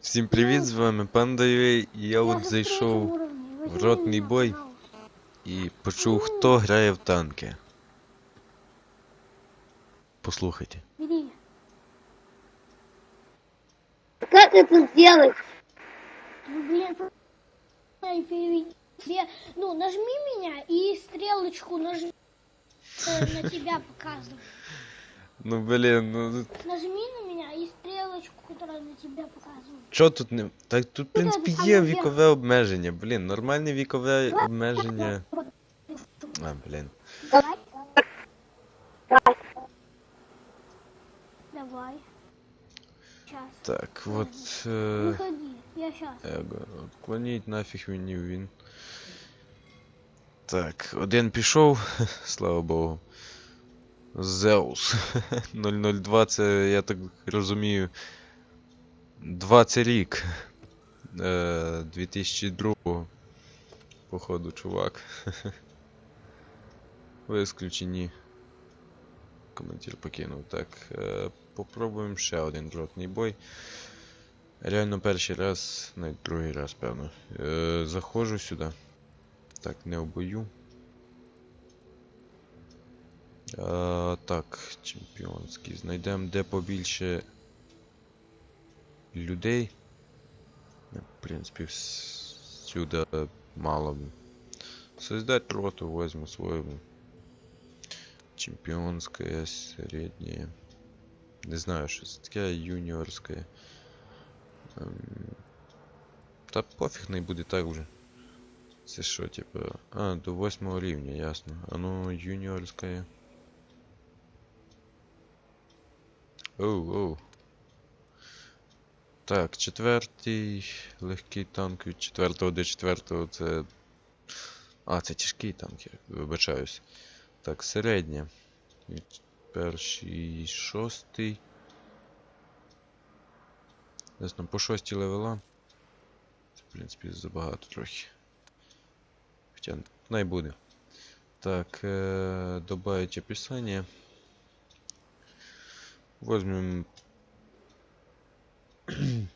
Всім привіт, з вами Панда UA, і я от зайшов в ротний бой і почув, хто грає в танки. Послухайте. Бери. Как это сделать? Ну, блин, ай, переведи. Себе- Ну, нажми меня и стрелочку нажми. э, На тебя показывает. Ну блін, ну Нажми на меня и стрелочку, которая на тебя показывает. що тут не. Так тут, в принципі, є вікове обмеження, блін, нормальне вікове обмеження. А, блін. Давай. Давай. Сейчас. Так, от. Е... Выходи. Я сейчас. Его, отклоніть нафіг мені він. Так, один пішов, слава Богу. Зеус. 002 це, я так розумію. 20 рік. Е, 2002. Походу, чувак. Висключені. Коментар покинув. Так, е, попробуємо ще один ротний бой. Реально перший раз, навіть другий раз, певно. Е, заходжу сюди. Так, не в бою. А, так, чемпіонський. Знайдемо де побільше людей. Ну, В принципі, всюди мало. Создать роту возьму свою. Чемпіонська, середня. Не знаю, що це таке, юніорська. Ем, Та пофіг не буде так вже. Це що, типу. А, до восьмого рівня, ясно. А ну, юніорська. є. Оу, оу. Так, четвертий легкий танк від четвертого до четвертого це. А, це тяжкий танк, я вибачаюсь. Так, середня. Від перший шостий. Десь там по 6 левела. Це, в принципі, забагато трохи. Хоча най буде. Так, э, добавить описание. Возьмем.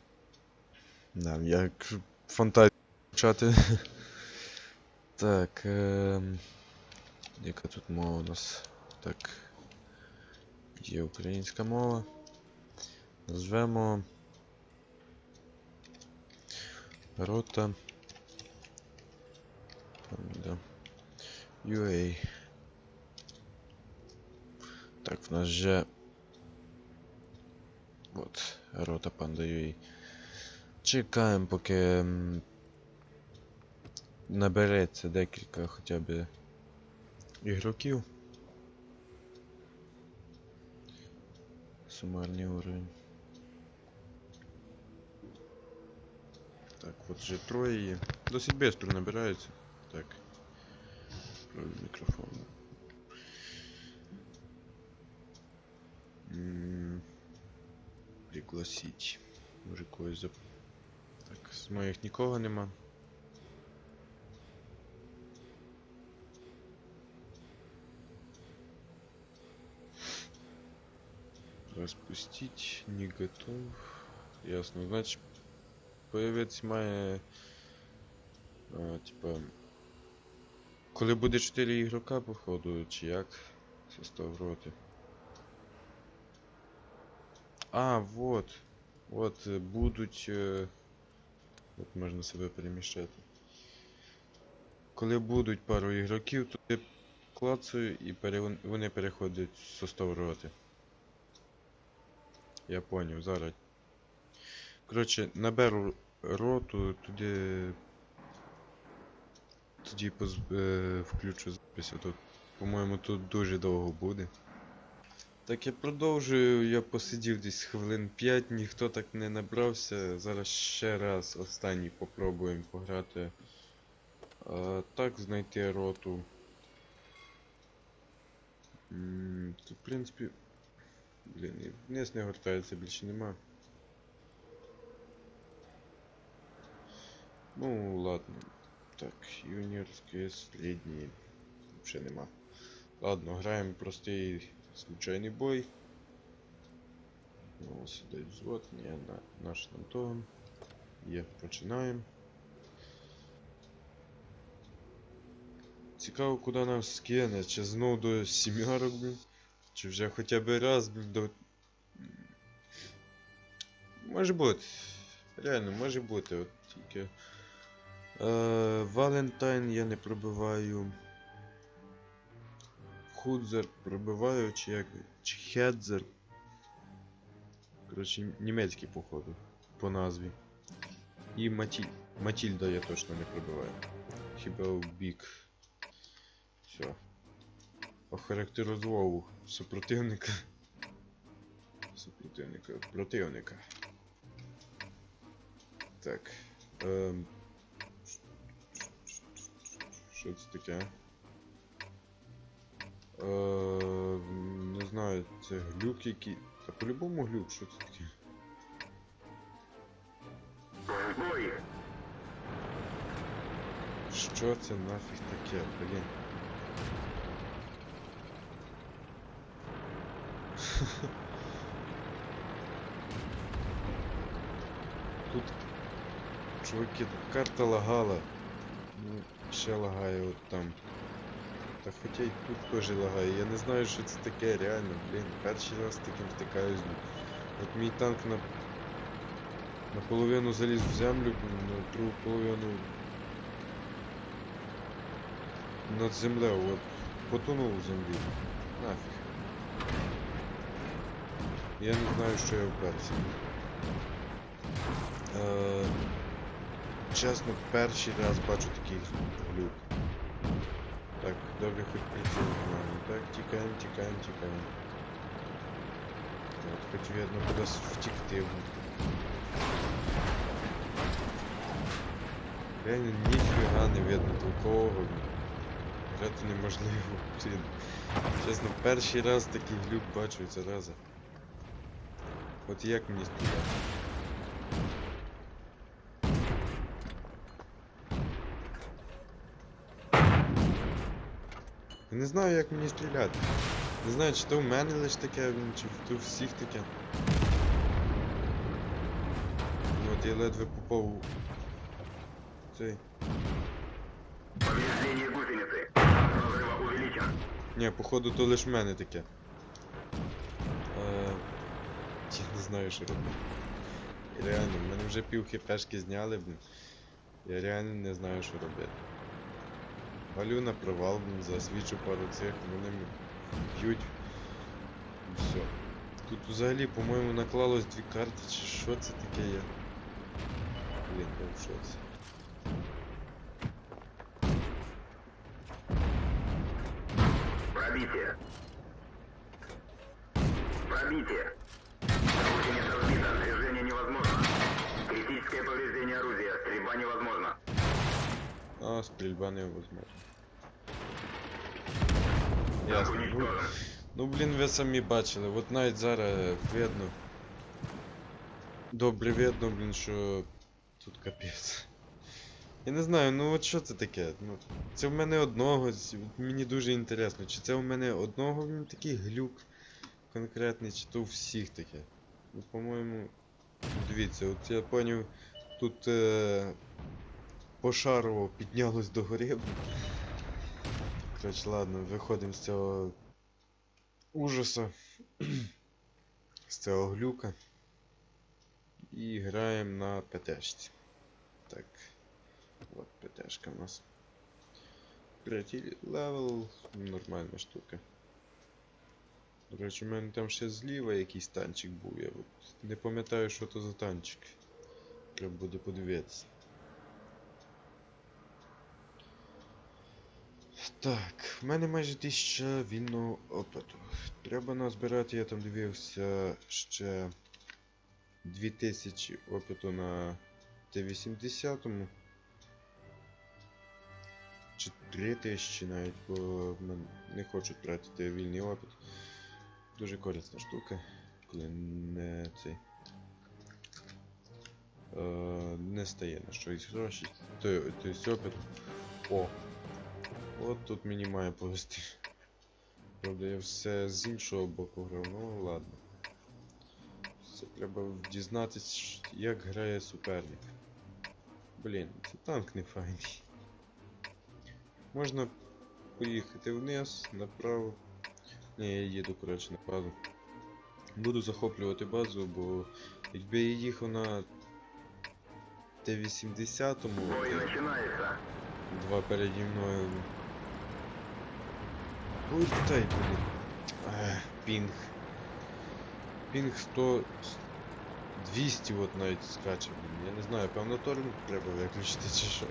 да, як фантазію почати. так, э, яка тут мова у нас? Так. Є українська мова. Назвемо. Рота. Да. UA. Так, в нас же. От, рота панда UA. Чекаємо, поки набереться декілька хоча б ігроків. Сумарний уровень. Так, от вже троє є. Досить швидко набирається. Так. Мікрофон. Пригласить. Може когось зап... Так, з моїх нікого нема. Распустить, не готов. Ясно, значит, появиться має. А, типа. Коли буде 4 ігрока, походу, чи як? Состав роти. А, вот. От е, будуть. е, От можна себе переміщати. Коли будуть пару ігроків, то я клацаю і пере... вони переходять в состав роти. Я поняв, зараз. Коротше, наберу роту, туди. Тоді поз... е, включу запис, тут, по-моєму, тут дуже довго буде. Так я продовжую, я посидів десь хвилин 5, ніхто так не набрався. Зараз ще раз останній попробуємо пограти. А, так, знайти роту. Тут, в принципі. Блін, і вниз не гортається, більше нема. Ну, ладно. Так, юніорське середнє. Взагалі нема. Ладно, граємо простий случайний бой. Ну, сюди взвод, ні, на, наш Антон. Є, починаємо. Цікаво, куди нас скине, чи знов до сім'ярок, чи вже хоча б раз, блін, до. Може бути. Реально, може бути, от тільки. Е, Валентайн я не пробиваю. Худзер пробиваю, чи як. Чи Хедзер. Коротше, німецький, походу, по назві. І Матіль... Матільда я точно не пробиваю. Хіба в бік. Все. Охарактеризував супротивника. Супротивника. Противника. Так. Ем... Що це таке? Це глюк який. Та по-любому глюк, що це таке? Що це нафіг таке, блін? Тут, чуваки, тут карта лагала. Ну, ще лагає от там. Та хоча й тут теж лагає. Я не знаю, що це таке, реально, блін. Перший раз таким стикаюсь. блін. От мій танк на... наполовину заліз в землю, на другу половину над землею, от потонув у землі. Нафіг. Я не знаю, що я вперся. Е, чесно, перший раз бачу такий глюк. Добре, хоч приціл нормально. Так, тікаємо, тікаємо, тікаємо. От, хоч видно кудись втікти. Реально ніфіга не видно толкового. Грати неможливо, блін. Чесно, перший раз такий глюк бачу ця раза. От як мені стріляти? Я не знаю, як мені стріляти. Не знаю, чи то в мене лише таке, чи то у всіх таке. Ну, От я ледве попав у цей. Повреждение гусеницы. Разрыва увеличен. Ні, походу то лиш в мене таке. Е, я не знаю, що робити. Реально, в мене вже пів хпшки зняли, блін. Я реально не знаю, що робити. Валю на провал, блін, засвічу пару цих, вони м- б'ють. І все. Тут взагалі, по-моєму, наклалось дві карти, чи що це таке є. Блін, я в шоці. Пробитие. Пробитие. Гусеница разбита. Движение невозможно. Критическое повреждение орудия. Стрельба невозможна. А, стрільба невозможна. Ясно. Ну. Ну, блін, ви самі бачили, от навіть зараз видно. Добре видно, блін, що тут капець. Я не знаю, ну от що це таке? Ну, це в мене одного, мені дуже інтересно, чи це в мене одного блін, такий глюк конкретний, чи то у всіх таке. Ну, по-моєму. Дивіться, от я поняв, тут е, пошарово піднялось до гори. Коротше, ладно, виходимо з цього ужаса з цього глюка. І граємо на ПТшці. Так. От ПТшка у нас. Третій левел. Нормальна штука. До речі, у мене там ще зліва якийсь танчик був. Я от не пам'ятаю, що то за танчик. Треба буде подивитися. Так, в мене майже 1000 вільного опиту. Треба назбирати, я там дивився ще 2000 опиту на Т-80. Чи 3000 навіть, бо не хочу тратити вільний опит. Дуже корисна штука, коли не цей. Е, не стає на щось гроші. То, то опит. О! От тут мені має повести. Правда, я все з іншого боку грав, ну ладно. Це треба дізнатись, як грає суперник. Блін, це танк не файний. Можна поїхати вниз, направо. Ні, я їду, коротше, на базу. Буду захоплювати базу, бо якби я їхав на Т-80-му, Бой начинается. два переді мною. Ой, тай, блін. Ех, пінг. Пінг 100... 200 от навіть скаче, блін. Я не знаю, певно торрент треба виключити чи що.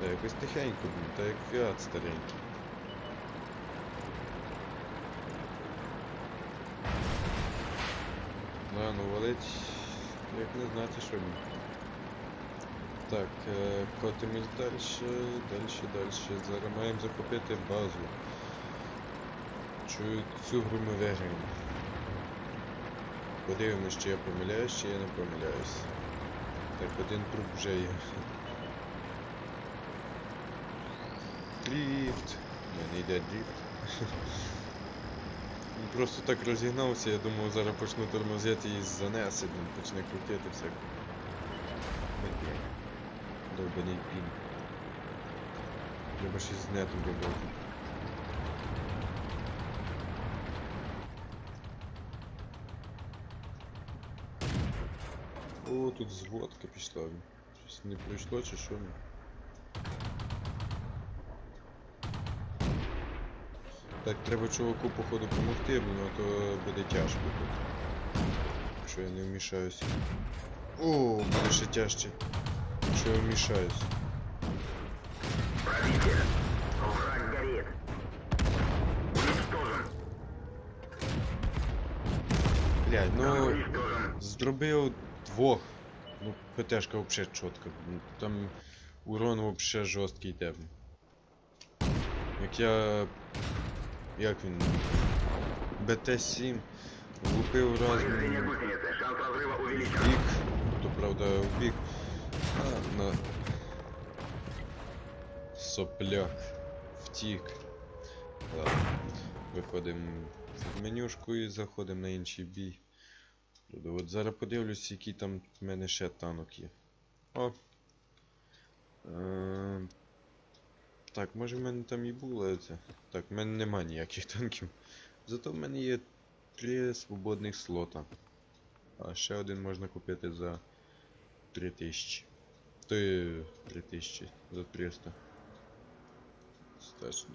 Та якось тихенько, блін, та як фіат старенький. Да, ну валить, як не знати, що він. Так, е, котимось далі, далі, далі. Зараз маємо захопити базу. Чую, цю гру ми виграємо. Подивимось, чи я помиляюсь, чи я не помиляюсь. Так, один труп вже є. Дріфт. Ні, не йде дріфт. Просто так розігнався, я думав, зараз почну тормозити і занесе, він почне крутити всяк. Окей. Довбаний пін. Треба щось з нетом робити. О, тут зводка пішла. Щось не пройшло чи що? Так, треба чуваку походу помогти, а то буде тяжко тут. Якщо я не вмішаюсь. О, буде ще тяжче. Я вмішаюсь. Пробитие. Враг горит. Уничтожен. Блядь, ну уничтожен. зробив двох. Ну, ПТшка взагалі чітко. Ну, Там урон взагалі жорсткий йде. Як я. Як він? БТ-7 влупив раз бік, то правда в бік. А, на соплях втік. Виходимо в менюшку і заходимо на інший бій. От зараз подивлюсь, який там в мене ще танок є. О! Е, так, може в мене там і було це. Так, в мене нема ніяких танків. Зато в мене є три свободних слота. А ще один можна купити за 3000. Є 3000 за 300. Стачно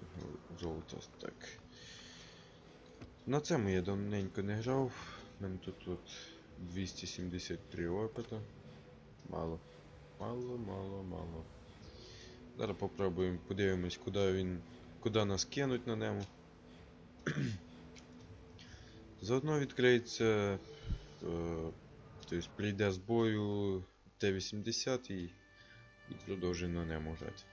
золото. Так. На цьому я давненько не грав. Мене тут, тут 273 опита. Мало. Мало, мало, мало. Зараз попробуємо, подивимось, куди він. Куди нас кинуть на ньому. Заодно відкриється. Е, тобто прийде з бою Т-80 і, і продовжує на ньому грати.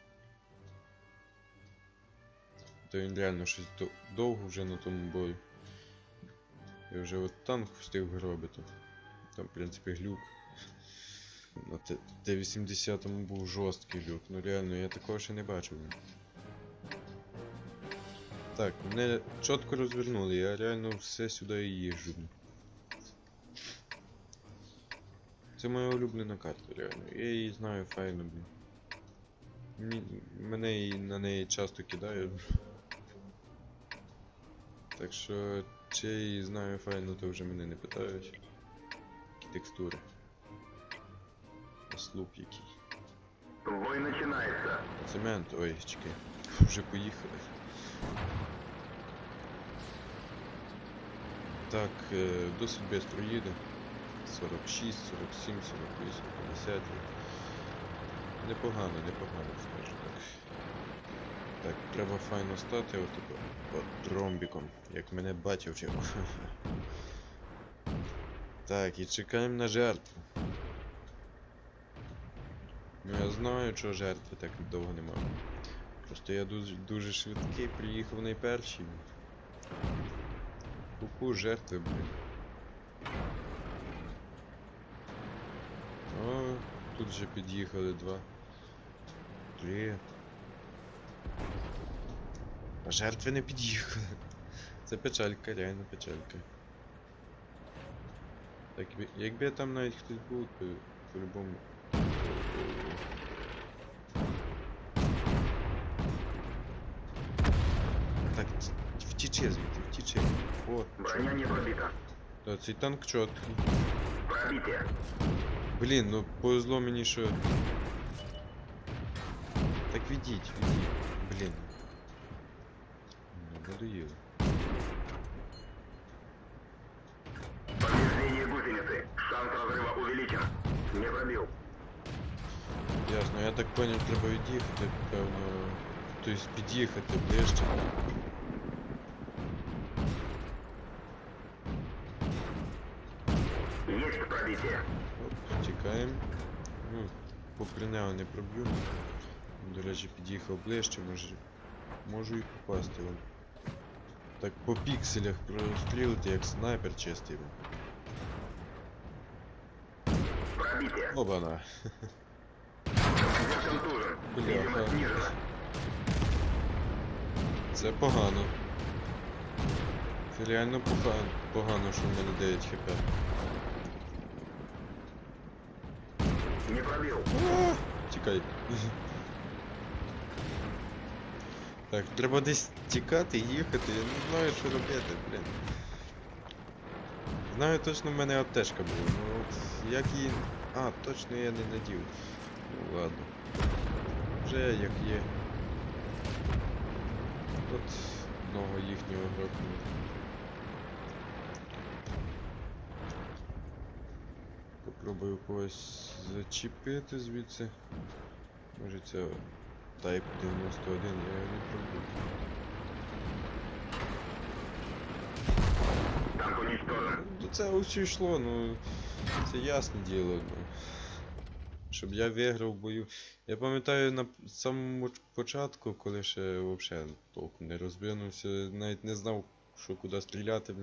То він реально щось до- довго вже на тому бою. Я вже от танк встиг гробити. Там, в принципі, глюк. На Т- Т-80 був жорсткий люк. Ну реально, я такого ще не бачив. Так, мене чітко розвернули, я реально все сюди і їжджу. Це моя улюблена карта, реально. Я її знаю файно, блін. Мене і на неї часто кидають. Так що, чи я її знаю файно, то вже мене не питають. Які текстури. Слуп який. Бой начинается. Цемент, ой, чекай. Вже поїхали. Так, е, досить швидко їде. 46, 47, 48, 50. Непогано, непогано, скажу так. Так, треба файно стати от ромбіком, як мене батя вчив. Так, і чекаємо на жертву. Ну я знаю, що жертви так довго немає. Просто я дуже, дуже швидкий, приїхав найперший. Куку жертви, блін. О, тут вже під'їхали два. Три. А жертви не під'їхали. Це печалька, реально печалька. Так, якби- якби там навіть хтось був, то по-любому. Так, втічи звідти, втічи. От, Броня не пробита. та цей танк чіткий. Пробитие. Блін, ну повезло мені, що. Так відіть, відіть. Блін. Ну, надоїло. Повреждение гусеницы. Шанс разрыва увеличен. Не пробил. Ясно, я так поняв, треба від'їхати, певно. Тобто під'їхати ближче. Попри нього не проб'ю. До речі, під'їхав ближче, може. Можу і попасти вам. Так по пікселях прострілити, як снайпер чистий. Обана. Бляха. Це погано. Це реально погано, погано, що в мене 9 хп. Не пробил. Тікай. Так, треба десь тікати, їхати, я не знаю, що робити, блін. Знаю точно в мене аптечка була, ну от як її. А, точно я не надів. Ну ладно. Вже як є. От одного їхнього грохнули. Попробую когось зачепити звідси. Може це Type 91, я його не пробую. До цього все йшло, ну це ясне діло. Ну. Щоб я виграв бою. Я пам'ятаю на самому початку, коли ще взагалі толком не розвинувся, навіть не знав, що куди стріляти.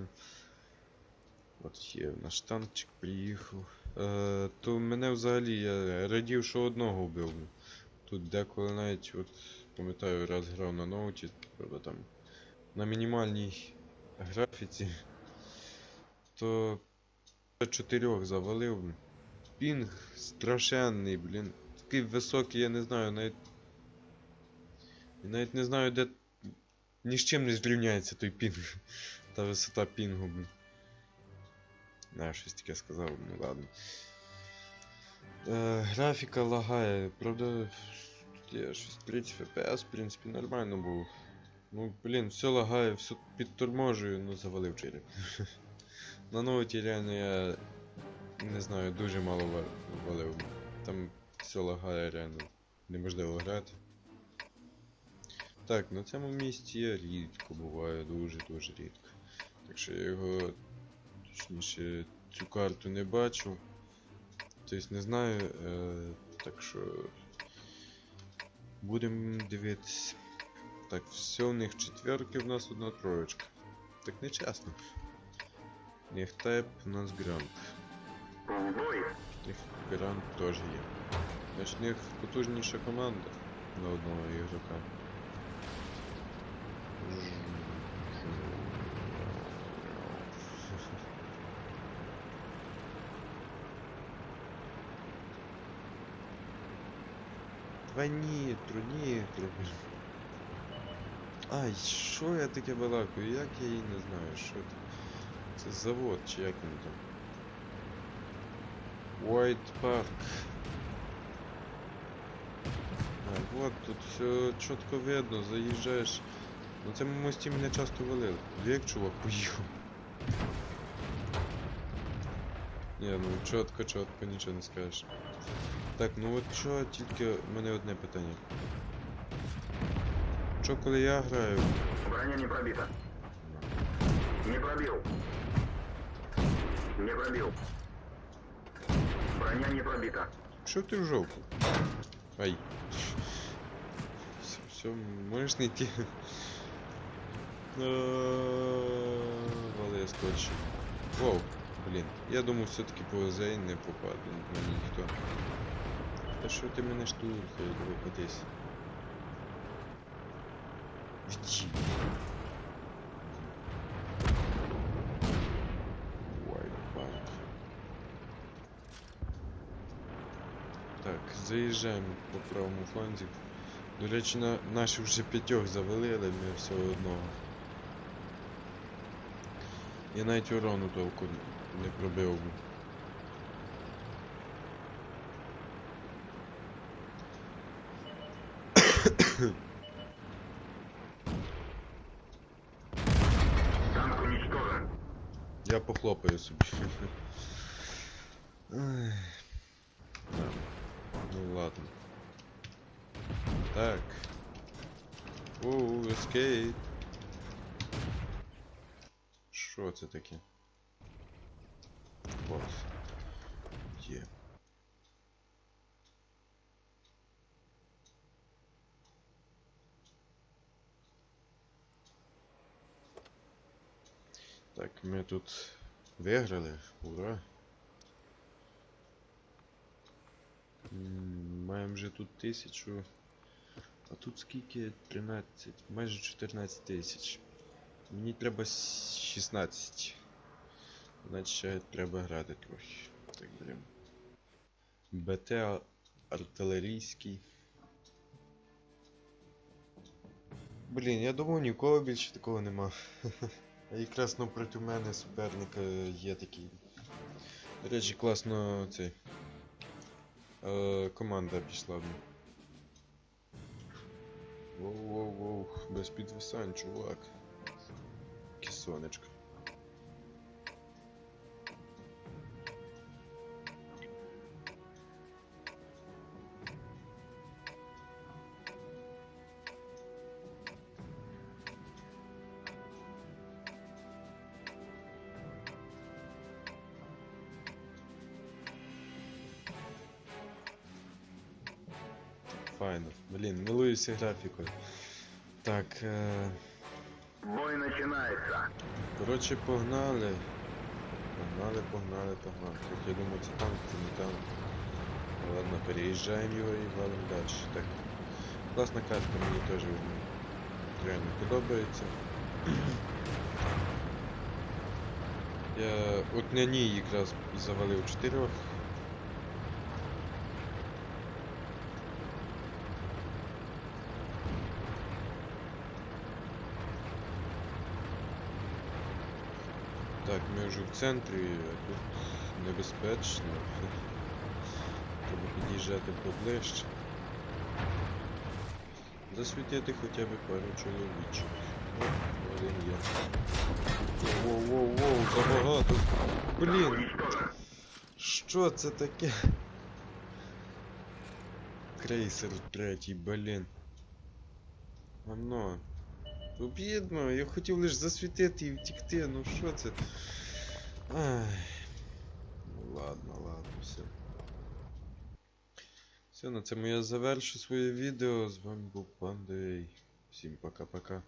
От є наш танчик приїхав. Е, то мене взагалі я радів, що одного вбив. Тут деколи навіть, от пам'ятаю, раз грав на ноуті, правда там на мінімальній графіці то чотирьох завалив. Пінг страшенний, блін. Такий високий, я не знаю, навіть. Я навіть не знаю, де. Ні з чим не зрівняється той пінг. Та висота пінгу, блін. Не, щось таке сказав, ну ладно. Е, графіка лагає, правда. Є щось 30 FPS, в принципі, нормально було. Ну, блін, все лагає, все підторможую, ну завалив череп. На ноуті реально я не знаю, дуже мало валив. Там все лагає реально. Неможливо грати. Так, на цьому місці я рідко буваю, дуже-дуже рідко. Так що я його точніше цю карту не бачу. Тобто не знаю. Е, так що будемо дивитись. Так, все, у них четверки, в нас одна троєчка. Так нечесно. Них тайп, у нас грант. Них грант теж є. Значить, них потужніша команда на одного ігрока. Два нітро. Ай, що я таке балакаю? Як я її не знаю, що це? Це завод чи як він там? White Park. А, вот тут все чітко видно, заїжджаєш. На цьому мості мене часто валили. Як чувак поїхав. Ні, ну чітко, чітко, нічого не скажеш. Так, ну от що, тільки в мене одне питання. Що коли я граю? Броня не пробита. Не пробил. Не пробил. Броня не пробита. Що ти в жовту? Ай. Все, все, можеш не йти. Вали скотч. Воу, блін. Я думав все-таки повезе і не попаде мені ніхто. Та що ти мене штурхаєш, випадись? Втік. Так, заїжджаємо по правому фланзі. До речі, на... наші вже п'ятьох завели, але ми всього одного. Я навіть урону толку не пробив би. Я похлопаю собі. Да. Ну ладно. Так. Оу, ескейп. Що це таке? Клас. Є. Так, ми тут виграли. Ура. Маємо вже тут тисячу. А тут скільки? 13, майже 14 тисяч. Мені треба 16. Значить треба грати трохи. Так, беремо. БТ артилерійський. Блін, я думав нікого більше такого нема. Якраз напроти мене суперника є такий. До речі, класно цей. Е, команда пішла. Воу-воу-воу, без підвисань, чувак. Кісонечко. Файно. Блін, милуюся графікою. Так, е, Бой начинается. коротше, погнали. Погнали, погнали, погнали. Тут я думаю, це танк, це не танк. Ладно, переїжджаємо його і валимо далі. Так. Класна картка, мені теж реально подобається. Я от на ній якраз завалив чотирьох. Так, ми вже в центрі, а тут небезпечно. Треба під'їжджати поближче. Засвітити хоча б пару чоловічок. О, один є. Воу-воу-воу, забагато. Блін, що це таке? Крейсер третій, блін. Воно. Обідно, я хотів лише засвітити і втікти, ну що це? Ай. Ну ладно, ладно, все. Все, на цьому я завершу своє відео. З вами був Пандей. Всім пока-пока.